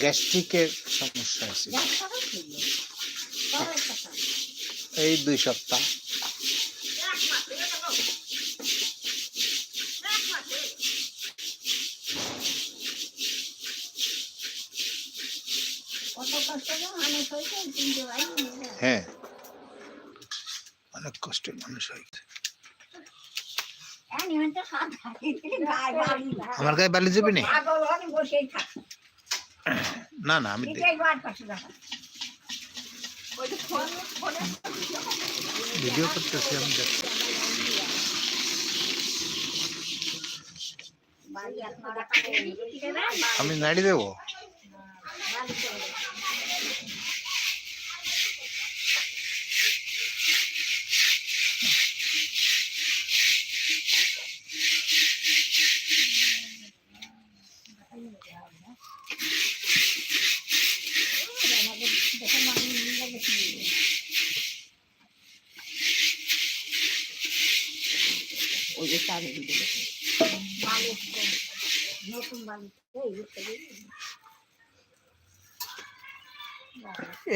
গ্যাস্ট্রিকের সমস্যা আছে। এই দুই সপ্তাহ। হ্যাঁ। অনেক কষ্টের মানুষ হয়েছে। আমার গায়ে বালি যাবি না পাগল হলে বসেই থাকে না না আমি ভিডিও করতেছি আমি আমি নাড়ি দেবো? ওই যে চারি দিকে দেখো। বালিশ করে, নতুন বালিশ এই উঠতে দিবি।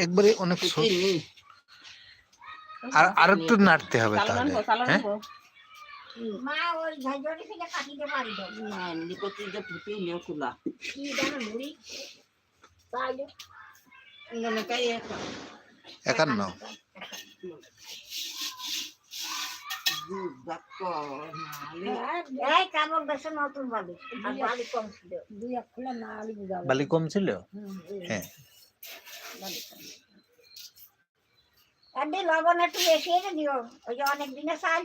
একবারে অনেক আর আর একটু নাড়তে হবে তাহলে। হ্যাঁ? মা ওই ঝাঁঝরি থেকে কাটিতে পারি না, এমনি যে ফুটে নিয়ে খোলা। কি জানো মুড়ি? একান্ন। বালি কম ছিল? হ্যাঁ। একদিন লবণ একটু বেশি এনে দিও। ওই যে অনেক দিনে চাল।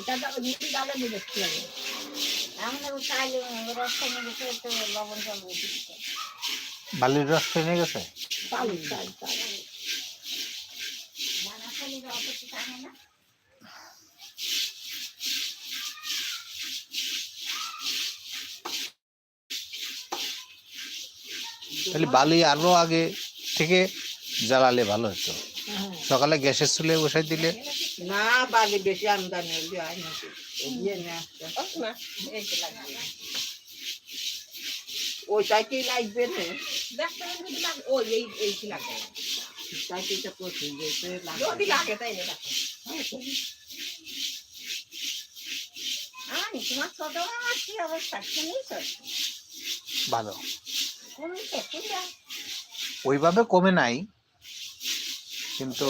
এটা তো মিষ্টি ডালে দিয়ে দেখতে হবে। এমন চাল রসটা নিয়ে গেছে একটু লবণ জল বালির রস টেনে গেছে? চাল চাল চাল। তাহলে বালি আরও আগে থেকে জ্বালালে ভালো হতো। সকালে গ্যাসের চুলে বসাই দিলে। না বালি বেশি আমদানি হলে হয় নাকি? এগিয়ে নিয়ে আসতে। ওই আমি তোমার ছোট আমার কি অবস্থা শুনিস ভালো। ওইভাবে কমে নাই কিন্তু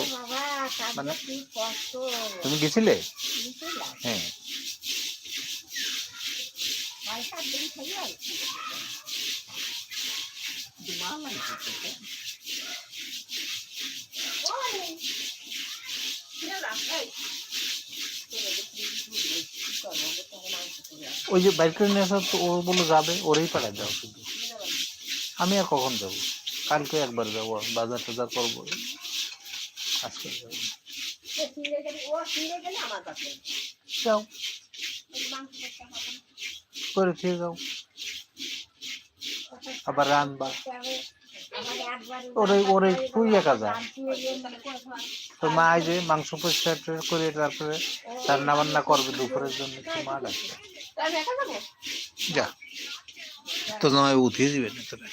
মানে- তুমি গেছিলে? হ্যাঁ। দিন ওই যে বাইক করে নিয়ে আসা, তো ও বলে যাবে, ওরেই পাঠায় যাও শুধু। আমি আর কখন যাব? কালকে একবার যাব বাজার টাজার করব। আজকে যাব যাও। করে খেয়ে যাও। আবার। আমার ওরে ওরে, তুই একা যা। কোথাও মা যে মাংস পরিষ্কার করে তারপরে রান্না বান্না করবে দুপুরের জন্য তো মা ডাকবে? যা তো জামাই উঠিয়ে দিবে না তোরা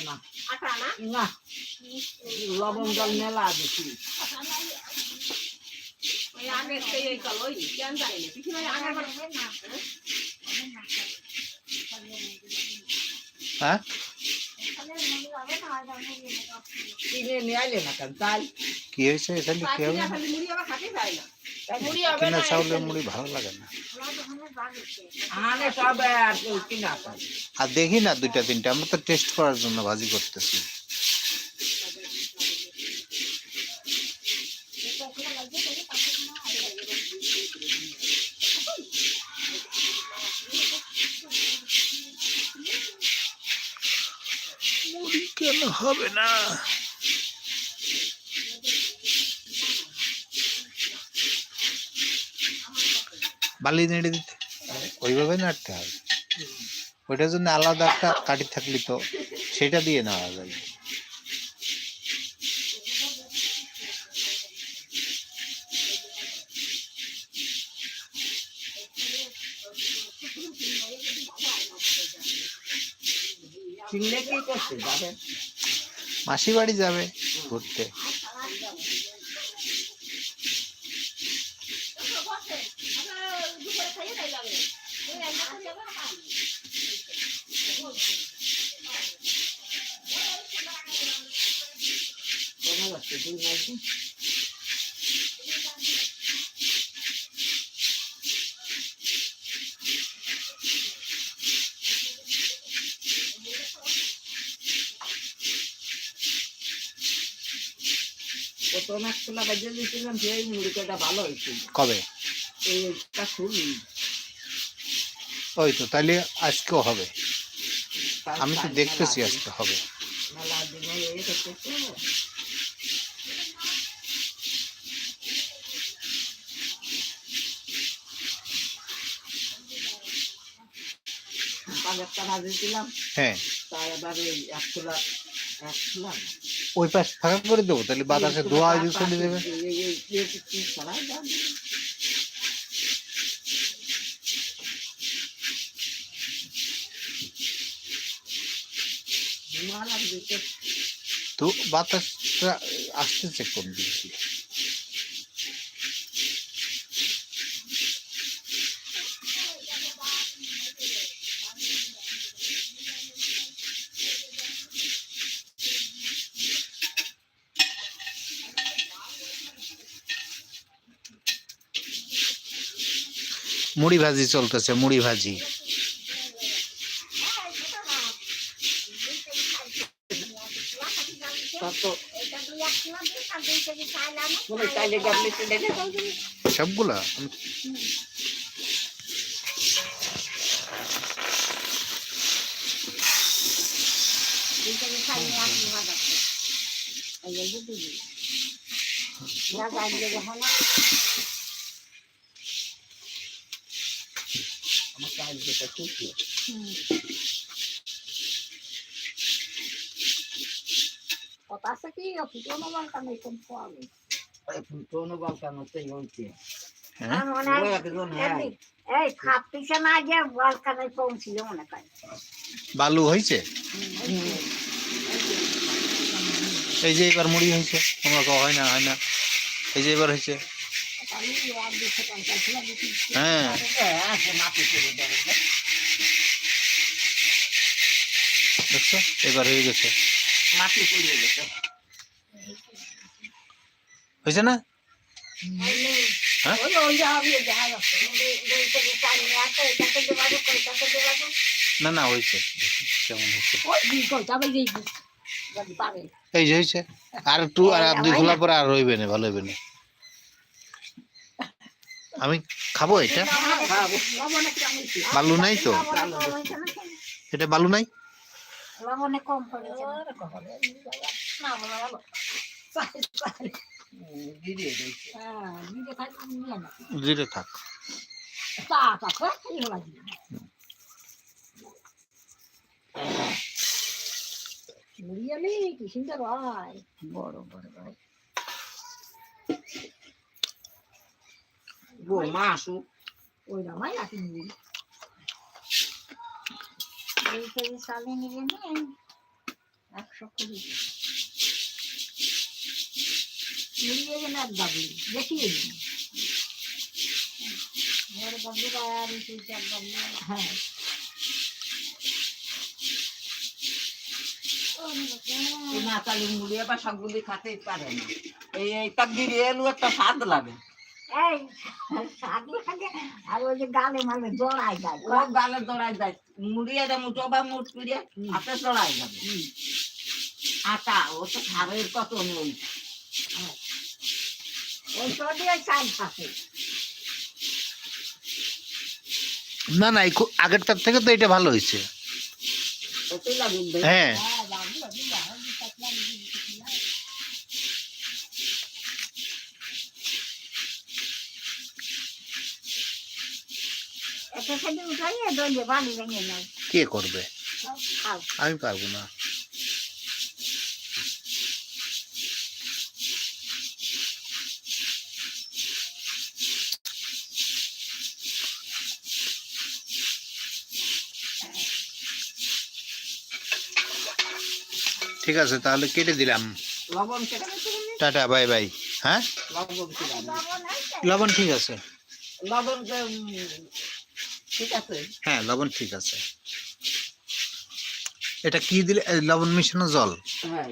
নয়, হ্যাঁ? কি হয়েছে? এখানে কি হবে? কিনা চাউলের মুড়ি ভালো লাগে না। আর দেখি না দুইটা তিনটা। আমরা তো টেস্ট করার জন্য ভাজি করতেছি। কেন হবে না? বালি নেড়ে দিতে। ওইভাবে নাড়তে হবে। ওইটার জন্য আলাদা একটা কাঠি থাকলি তো সেটা দিয়ে নেওয়া যাবে চিনলে কি করছে? মাসি বাড়ি যাবে ঘুরতে। Thank যাচ্ছে প্রথম এক খোলা বাজিয়ে দিয়েছিলাম মুড়িটা ভালো হয়েছিল কবে? এইটা শুনি ওই তো তাহলে আজকেও হবে। আমি তো দেখতেছি আজকে হবে। হ্যাঁ তাই এবার এই এক খোলা এক খোলা। না। ওই পাশ ফাঁকা করে দেবো, তাহলে বাতাসে ধোয়া চলে যাবে। তো বাতাসটা আসতেছে কোন দিক দিয়ে মুড়ি ভাজি চলতেছে মুড়ি ভাজি। এটা যেটা খুশি বালকানোতেই হইছে হ্যাঁ মনে হয় একজন হ্যাঁ এমনি, এই খাপ পিছে না গিয়ে বালকানে পৌঁছিল মনে হয় বালু হয়েছে? এই যে এবার মুড়ি হয়েছে। তোমরা হয় না হয় না। এই যে এবার হয়েছে। হ্যাঁ। হয়ে হয়েছে না? হ্যাঁ? না না, হয়েছে। কেমন হয়েছে। এই যে হয়েছে। আর একটু, আর দুই খোলা পরে আর রইবে না, ভালো হইবে না। আমি খাব এটা? বালু নাই তো? এটা বালু নাই? হ্যাঁ জিরে থাক। কি সুন্দর ভাই? বড় বড় ভাই। গো মা আসু ওই রামাই রাখি মুড়ি এই কেজি চালে নিলে নেন একশো কুড়ি মুড়িয়ে গেলে এক গাবি দেখিয়ে দিন বড় গাবি আর তিন চার গাবি হ্যাঁ এই নাতালি মুড়ি আবার সবগুলি খাতেই পারে না এই তাকদির এলু একটা স্বাদ লাগে এই সাদে সাদে আর ওই যে গালে মালে জড়াই যায়। ও গালে দড়াই যায়। মুড়ি এটা মুঠোবা মুঠ করে হাতে দড়াই যাবে। আটা ও তো খাবের কত নেই। ওই তো দিয়ে চাল থাকে। না না আগেরটার থেকে তো এটা ভালো হয়েছে। হ্যাঁ। কে করবে? আমি পারব না। ঠিক আছে তাহলে কেটে দিলাম। লবণ টাটা বাই বাই। হ্যাঁ? লবণ ঠিক আছে। লবণ ঠিক আছে? হ্যাঁ লবণ ঠিক আছে। এটা কি দিলে? লবণ মিশানো জল? হ্যাঁ।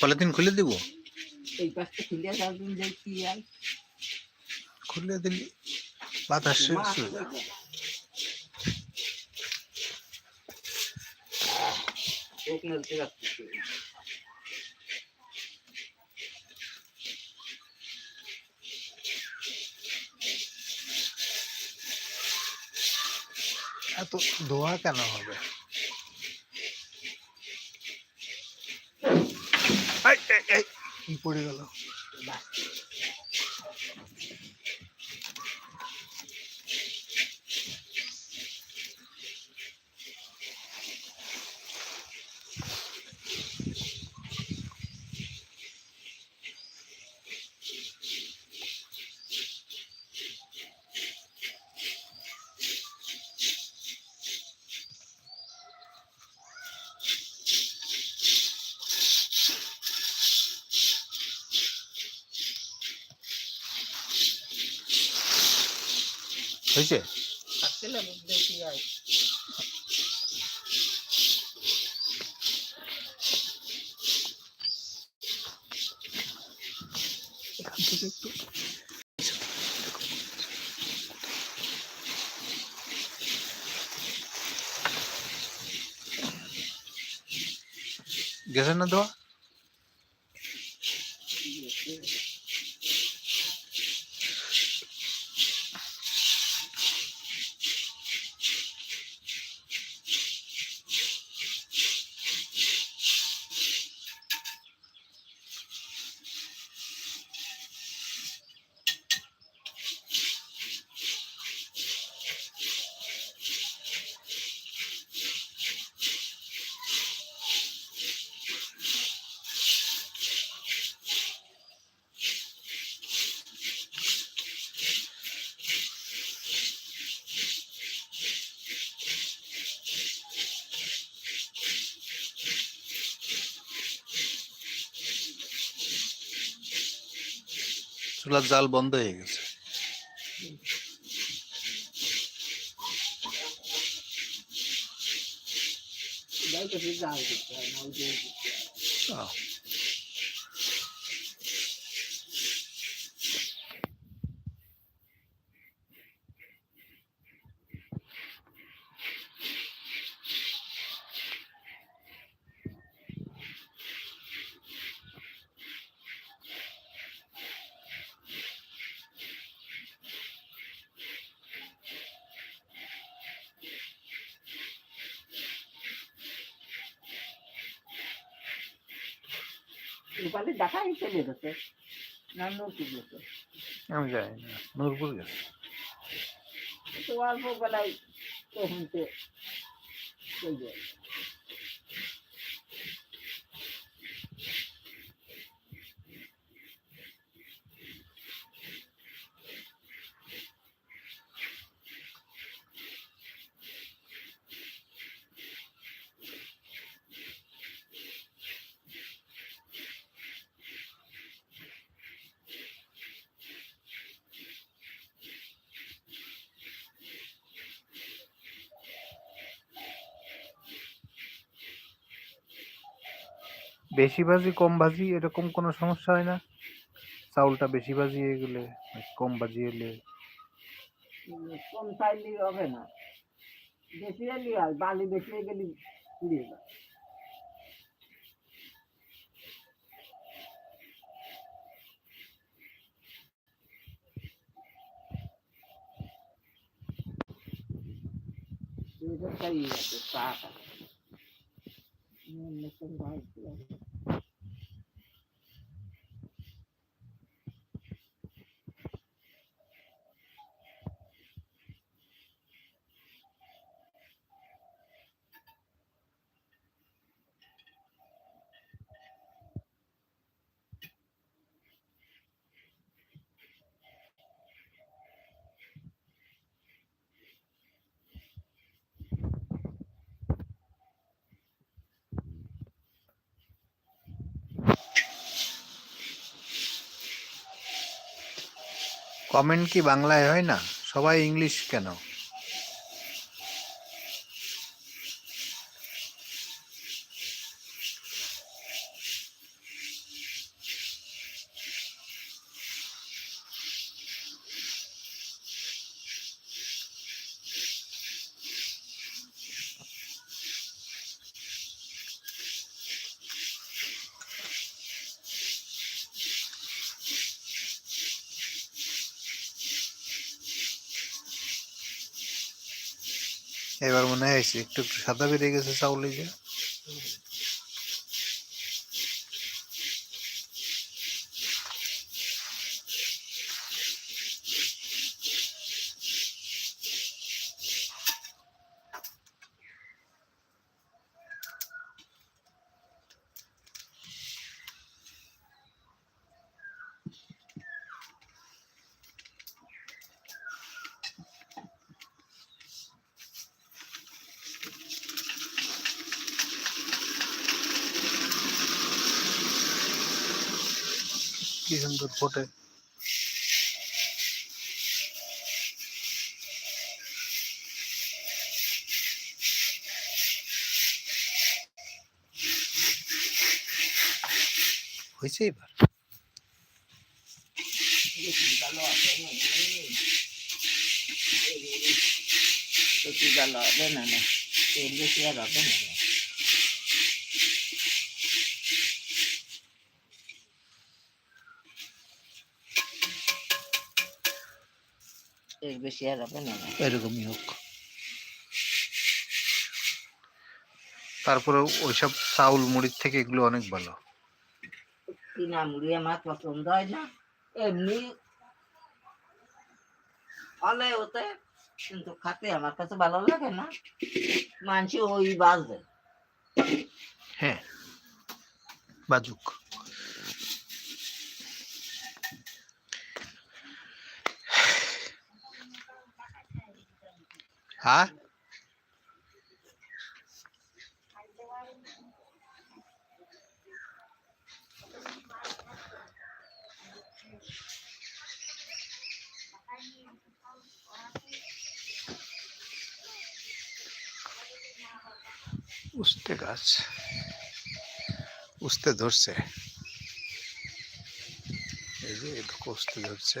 পলিথিন খুলে দিব? এই পাশটা খুলে যাবেন যে কি আর। খুলে দিলি বাতাস চলে যাবে। এত ধোয়া কেন হবে? কি পড়ে গেল? দেখি আর এখান থেকে একটু গেছে না ধোয়া চুলার জাল বন্ধ হয়ে গেছে। জাল রূপালি দেখাই চলে গেছে না নূরপুর গেছে আমি না নূরপুর গেছে। তো অল্প বেলায় তখন তো চলে যে বেশি ভাজি কম ভাজি এরকম কোনো সমস্যা হয় না? চাউলটা বেশি ভাজিয়ে গেলে, কম ভাজিয়ে গেলে কম চাইলে হবে না। বেশি এলি হয় বালি বেশি হয়ে গেলে কমেন্ট কি বাংলায় হয় না? সবাই ইংলিশ কেন? এবার মনে হয়েছে একটু একটু সাদা বেড়ে গেছে চাউলে যে। কি সুন্দর ফোটে হয়েছে এবার? বেশি ভালো হবে না বেশি ভালো হবে না না। তেল বেশি আর হবে না। তেল বেশি আর হবে না। এরকমই হোক। তারপরে ওইসব চাউল মুড়ির থেকে এগুলো অনেক ভালো। কিনা মুড়ি আমার পছন্দ হয় না। এমনি হলে ওতে কিন্তু খাতে আমার কাছে ভালো লাগে না। মানছি ওই বাজে। হ্যাঁ বাজুক। হ্যাঁ উস্তে গাছ। উস্তে ধরছে। এই যে এটুকু উস্তে ধরছে।